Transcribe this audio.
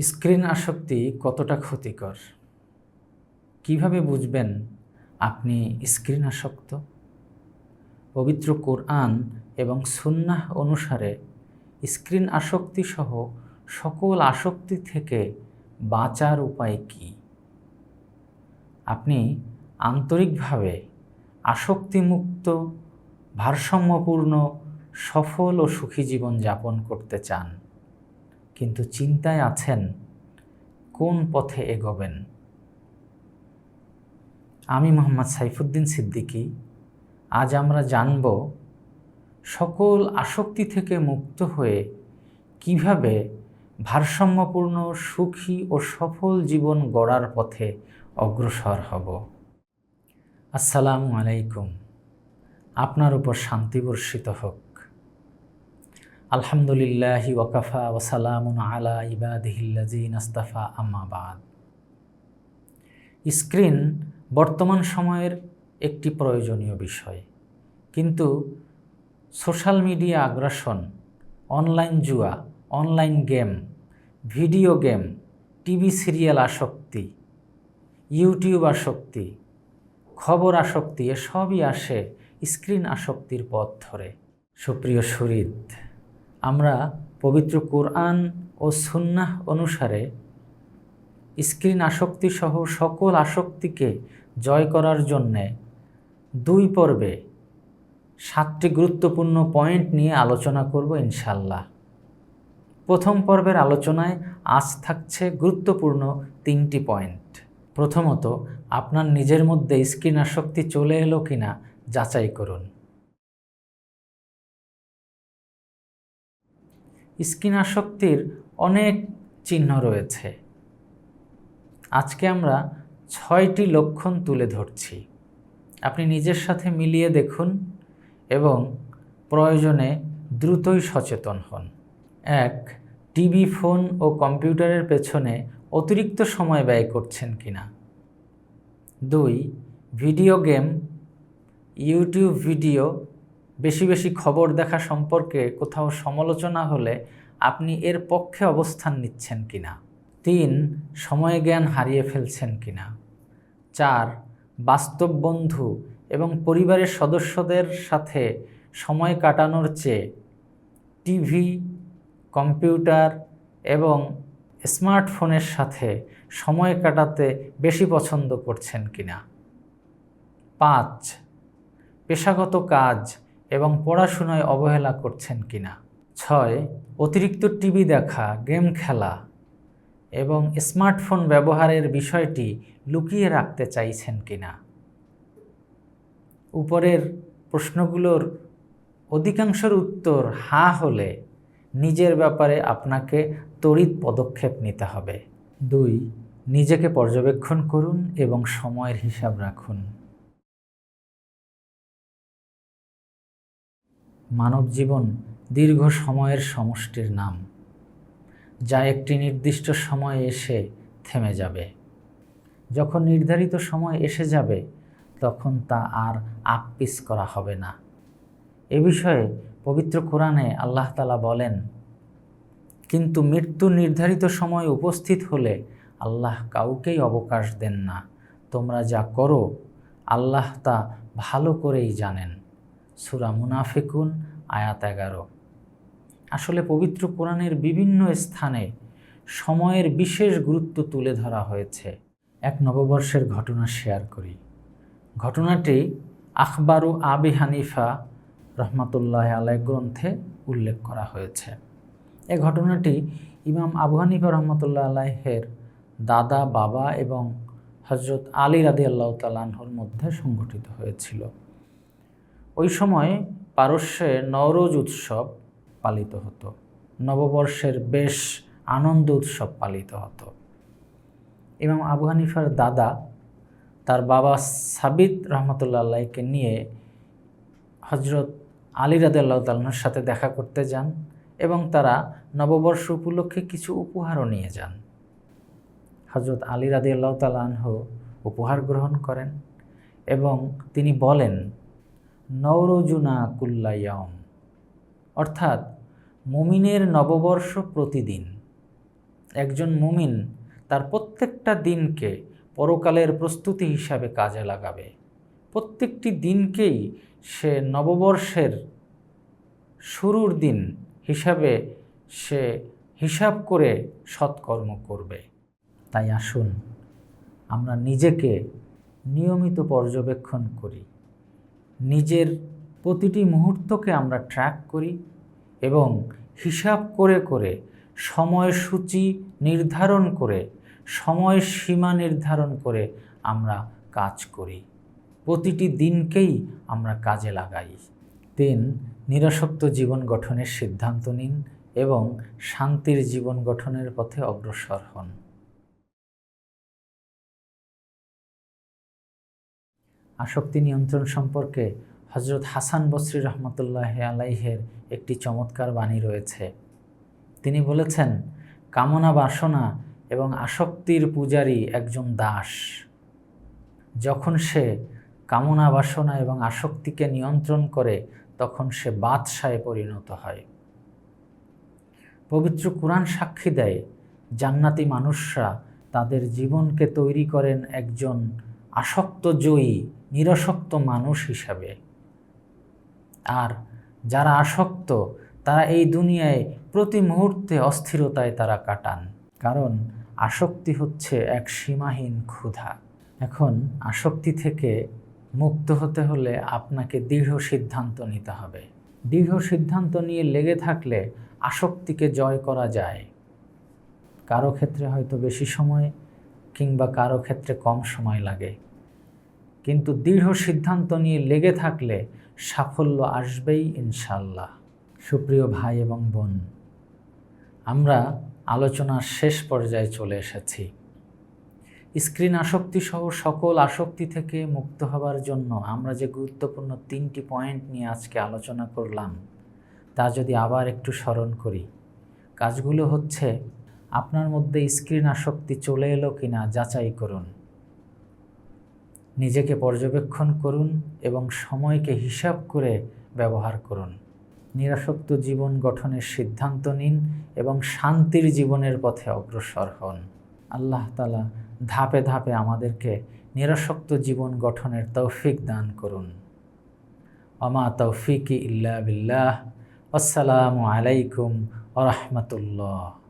Screen আসক্তি কতটা ক্ষতিকর? কীভাবে বুঝবেন আপনি স্ক্রিন আসক্ত? পবিত্র কোরআন এবং সুন্নাহ অনুসারে স্ক্রিন আসক্তি সহ সকল আসক্তি থেকে বাঁচার উপায় কি? আপনি আন্তরিকভাবে আসক্তিমুক্ত, ভারসাম্যপূর্ণ, সফল ও সুখী জীবন যাপন করতে চান। কিন্তু চিন্তায় আছেন, কোন পথে এগোবেন? আমি মোহাম্মদ সাইফুদ্দিন সিদ্দিকী, আজ আমরা জানব সকল আসক্তি থেকে মুক্ত হয়ে কীভাবে ভারসাম্যপূর্ণ, সুখী ও সফল জীবন গড়ার পথে অগ্রসর হব। আসসালামু আলাইকুম। আপনার উপর শান্তি বর্ষিত হোক। আলহামদুলিল্লাহি ওয়াকাফা ওসালামুন আলা ইবাদিহিল্লাজিন আম্মাবাদ স্ক্রিন বর্তমান সময়ের একটি প্রয়োজনীয় বিষয়। কিন্তু সোশ্যাল মিডিয়া আগ্রাসন, অনলাইন জুয়া, online game, video game, TV serial আসক্তি, ইউটিউব আসক্তি, খবর আসক্তি, এসবই আসে স্ক্রিন আসক্তির পথ ধরে। সুপ্রিয় শরীর আমরা পবিত্র কোরআন ও সুন্নাহ অনুসারে স্ক্রিন আসক্তি সহ সকল আসক্তিকে জয় করার জন্যে দুই পর্বে সাতটি গুরুত্বপূর্ণ পয়েন্ট নিয়ে আলোচনা করব ইনশাল্লাহ প্রথম পর্বের আলোচনায় আজ থাকছে গুরুত্বপূর্ণ তিনটি পয়েন্ট। প্রথমত, আপনার নিজের মধ্যে স্ক্রিন আসক্তি চলে এলো কিনা যাচাই করুন। স্কিন আসক্তির অনেক চিহ্ন রয়েছে। আজকে আমরা ছয়টি লক্ষণ তুলে ধরছি। আপনি নিজের সাথে মিলিয়ে দেখুন এবং প্রয়োজনে দ্রুতই সচেতন হন। এক, টিভি, ফোন ও কম্পিউটারের পেছনে অতিরিক্ত সময় ব্যয় করছেন কিনা? দুই, ভিডিও গেম, ইউটিউব ভিডিও, বেশি বেশি খবর দেখা সম্পর্কে কোথাও সমালোচনা হলে আপনি এর পক্ষে অবস্থান নিচ্ছেন কিনা? তিন সময় জ্ঞান হারিয়ে ফেলছেন কিনা? চার, বাস্তব বন্ধু এবং পরিবারের সদস্যদের সাথে সময় কাটানোর চেয়ে টিভি, কম্পিউটার এবং স্মার্টফোনের সাথে সময় কাটাতে বেশি পছন্দ করছেন কিনা? পাঁচ, পেশাগত কাজ এবং পড়াশোনায় অবহেলা করছেন কিনা? ছয়, অতিরিক্ত টিভি দেখা, গেম খেলা এবং স্মার্টফোন ব্যবহারের বিষয়টি লুকিয়ে রাখতে চাইছেন কিনা? উপরের প্রশ্নগুলোর অধিকাংশের উত্তর হা হলে নিজের ব্যাপারে আপনাকে তড়িৎ পদক্ষেপ নিতে হবে। দুই, নিজেকে পর্যবেক্ষণ করুন এবং সময়ের হিসাব রাখুন। মানব জীবন দীর্ঘ সময়ের সমষ্টির নাম, যা একটি নির্দিষ্ট সময়ে এসে থেমে যাবে। যখন নির্ধারিত সময় এসে যাবে, তখন তা আর আপপিস করা হবে না। এ বিষয়ে পবিত্র কোরআনে আল্লাহ তালা বলেন, কিন্তু মৃত্যু নির্ধারিত সময় উপস্থিত হলে আল্লাহ কাউকেই অবকাশ দেন না। তোমরা যা করো, আল্লাহ তা ভালো করেই জানেন। সুরা মুনাফিকুন, আয়াত এগারো। আসলে পবিত্র কোরআনের বিভিন্ন স্থানে সময়ের বিশেষ গুরুত্ব তুলে ধরা হয়েছে। এক নববর্ষের ঘটনা শেয়ার করি। ঘটনাটি আখবারু আবি হানিফা রহমাতুল্লাহ আলাই গ্রন্থে উল্লেখ করা হয়েছে। এ ঘটনাটি ইমাম আবু হানিফা রহমতুল্লাহ আলাহের দাদা, বাবা এবং হজরত আলী রাদি আল্লাহ তালাহর মধ্যে সংগঠিত হয়েছিল। ওই সময় পারস্যে নওরোজ উৎসব পালিত হতো। নববর্ষের বেশ আনন্দ উৎসব পালিত হতো। ইমাম আবু হানিফার দাদা, তার বাবা সাবিত রহমতুল্লা আল্লাহকে নিয়ে হজরত আলী রাদিয়াল্লাহ তাল্লার সাথে দেখা করতে যান এবং তারা নববর্ষ উপলক্ষে কিছু উপহারও নিয়ে যান। হজরত আলী রাদিয়াল্লাহ তালাহ উপহার গ্রহণ করেন এবং তিনি বলেন নৌরজুনা কুল্লায়ম অর্থাৎ মুমিনের নববর্ষ প্রতিদিন। একজন মুমিন তার প্রত্যেকটা দিনকে পরকালের প্রস্তুতি হিসাবে কাজে লাগাবে। প্রত্যেকটি দিনকেই সে নববর্ষের শুরুর দিন হিসাবে সে হিসাব করে সৎকর্ম করবে। তাই আসুন, আমরা নিজেকে নিয়মিত পর্যবেক্ষণ করি। নিজের প্রতিটি মুহূর্তকে আমরা ট্র্যাক করি এবং হিসাব করে করে সময়সূচি নির্ধারণ করে সময় সীমা নির্ধারণ করে আমরা কাজ করি। প্রতিটি দিনকেই আমরা কাজে লাগাই। তিন নিরাসক্ত জীবন গঠনের সিদ্ধান্ত নিন এবং শান্তির জীবন গঠনের পথে অগ্রসর হন। আসক্তি নিয়ন্ত্রণ সম্পর্কে হজরত হাসান বসরি রহমতুল্লাহ আলাইহের একটি চমৎকার বাণী রয়েছে। তিনি বলেছেন, কামনা, বাসনা এবং আসক্তির পূজারী একজন দাস। যখন সে কামনা, বাসনা এবং আসক্তিকে নিয়ন্ত্রণ করে, তখন সে বাদশায় পরিণত হয়। পবিত্র কোরআন সাক্ষী দেয়, জান্নাতি মানুষরা তাদের জীবনকে তৈরি করেন একজন আসক্ত জয়ী, নিরসক্ত মানুষ হিসাবে। আর যারা আসক্ত, তারা এই দুনিয়ায় প্রতি মুহূর্তে অস্থিরতায় তারা কাটান। কারণ আসক্তি হচ্ছে এক সীমাহীন ক্ষুধা। এখন আসক্তি থেকে মুক্ত হতে হলে আপনাকে দৃঢ় সিদ্ধান্ত নিতে হবে। দৃঢ় সিদ্ধান্ত নিয়ে লেগে থাকলে আসক্তিকে জয় করা যায়। কারও ক্ষেত্রে হয়তো বেশি সময় কিংবা কারও ক্ষেত্রে কম সময় লাগে। কিন্তু দৃঢ় সিদ্ধান্ত নিয়ে লেগে থাকলে সাফল্য আসবেই ইনশাল্লাহ সুপ্রিয় ভাই এবং বোন, আমরা আলোচনার শেষ পর্যায়ে চলে এসেছি। স্ক্রিন আসক্তি সহ সকল আসক্তি থেকে মুক্ত হবার জন্য আমরা যে গুরুত্বপূর্ণ তিনটি পয়েন্ট নিয়ে আজকে আলোচনা করলাম, তা যদি আবার একটু স্মরণ করি। কাজগুলো হচ্ছে, আপনার মধ্যে স্ক্রিন আসক্তি চলে এলো কিনা যাচাই করুন। নিজেকে পর্যবেক্ষণ করুন এবং সময়কে হিসাব করে ব্যবহার করুন। নিরাসক্ত জীবন গঠনের সিদ্ধান্ত নিন এবং শান্তির জীবনের পথে অগ্রসর হন। আল্লাহ তালা ধাপে ধাপে আমাদেরকে নিরাসক্ত জীবন গঠনের তৌফিক দান করুন। অমা তৌফিক ইল্লা বিল্লাহ। আসসালামু আলাইকুম আ রহমতুল্লাহ।